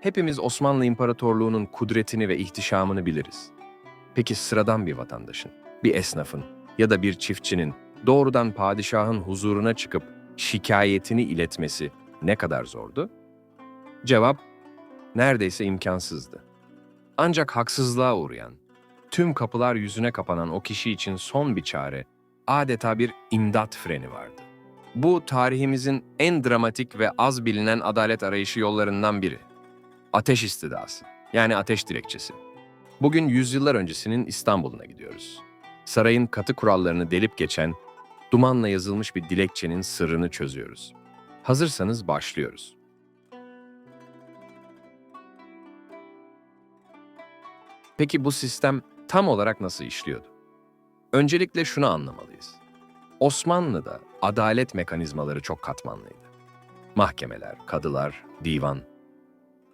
Hepimiz Osmanlı İmparatorluğu'nun kudretini ve ihtişamını biliriz. Peki sıradan bir vatandaşın, bir esnafın ya da bir çiftçinin doğrudan padişahın huzuruna çıkıp şikayetini iletmesi ne kadar zordu? Cevap neredeyse imkansızdı. Ancak haksızlığa uğrayan, tüm kapılar yüzüne kapanan o kişi için son bir çare, adeta bir imdat freni vardı. Bu tarihimizin en dramatik ve az bilinen adalet arayışı yollarından biri. Ateş istidası, yani ateş dilekçesi. Bugün yüzyıllar öncesinin İstanbul'una gidiyoruz. Sarayın katı kurallarını delip geçen, dumanla yazılmış bir dilekçenin sırrını çözüyoruz. Hazırsanız başlıyoruz. Peki bu sistem tam olarak nasıl işliyordu? Öncelikle şunu anlamalıyız. Osmanlı'da adalet mekanizmaları çok katmanlıydı. Mahkemeler, kadılar, divan.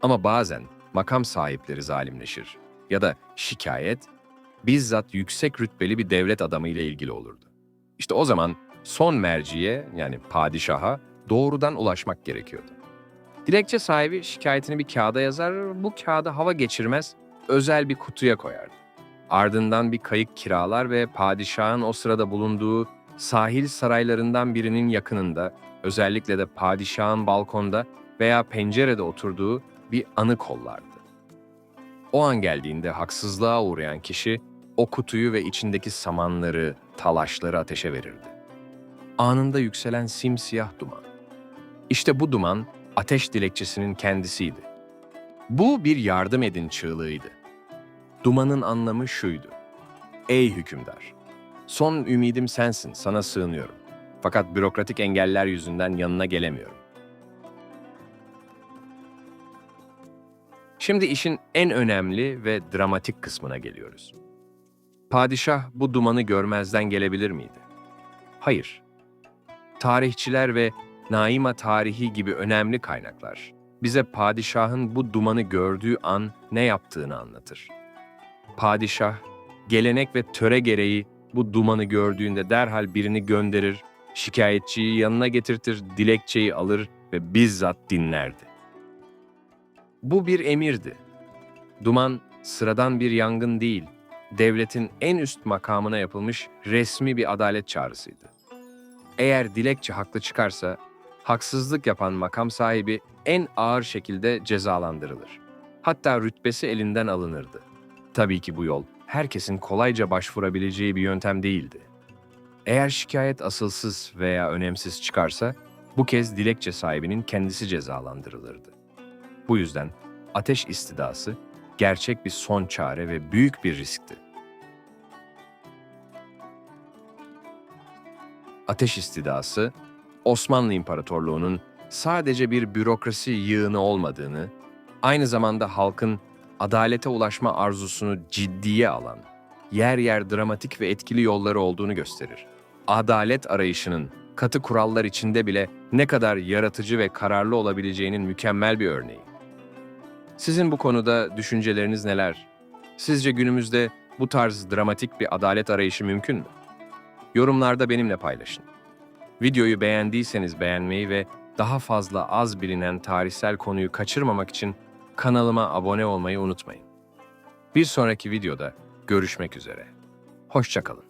Ama bazen makam sahipleri zalimleşir ya da şikayet bizzat yüksek rütbeli bir devlet adamı ile ilgili olurdu. İşte o zaman son merciye yani padişaha doğrudan ulaşmak gerekiyordu. Dilekçe sahibi şikayetini bir kağıda yazar, bu kağıda hava geçirmez, özel bir kutuya koyardı. Ardından bir kayık kiralar ve padişahın o sırada bulunduğu sahil saraylarından birinin yakınında, özellikle de padişahın balkonda veya pencerede oturduğu bir anı kollardı. O an geldiğinde haksızlığa uğrayan kişi o kutuyu ve içindeki samanları, talaşları ateşe verirdi. Anında yükselen simsiyah duman. İşte bu duman ateş dilekçesinin kendisiydi. Bu bir yardım edin çığlığıydı. Dumanın anlamı şuydu. Ey hükümdar! Son ümidim sensin, sana sığınıyorum. Fakat bürokratik engeller yüzünden yanına gelemiyorum. Şimdi işin en önemli ve dramatik kısmına geliyoruz. Padişah bu dumanı görmezden gelebilir miydi? Hayır. Tarihçiler ve Naima tarihi gibi önemli kaynaklar bize padişahın bu dumanı gördüğü an ne yaptığını anlatır. Padişah, gelenek ve töre gereği bu dumanı gördüğünde derhal birini gönderir, şikayetçiyi yanına getirtir, dilekçeyi alır ve bizzat dinlerdi. Bu bir emirdi. Duman sıradan bir yangın değil, devletin en üst makamına yapılmış resmi bir adalet çağrısıydı. Eğer dilekçe haklı çıkarsa, haksızlık yapan makam sahibi en ağır şekilde cezalandırılır. Hatta rütbesi elinden alınırdı. Tabii ki bu yol herkesin kolayca başvurabileceği bir yöntem değildi. Eğer şikayet asılsız veya önemsiz çıkarsa, bu kez dilekçe sahibinin kendisi cezalandırılırdı. Bu yüzden ateş istidası gerçek bir son çare ve büyük bir riskti. Ateş istidası, Osmanlı İmparatorluğu'nun sadece bir bürokrasi yığını olmadığını, aynı zamanda halkın adalete ulaşma arzusunu ciddiye alan, yer yer dramatik ve etkili yolları olduğunu gösterir. Adalet arayışının katı kurallar içinde bile ne kadar yaratıcı ve kararlı olabileceğinin mükemmel bir örneği. Sizin bu konuda düşünceleriniz neler? Sizce günümüzde bu tarz dramatik bir adalet arayışı mümkün mü? Yorumlarda benimle paylaşın. Videoyu beğendiyseniz beğenmeyi ve daha fazla az bilinen tarihsel konuyu kaçırmamak için kanalıma abone olmayı unutmayın. Bir sonraki videoda görüşmek üzere. Hoşçakalın.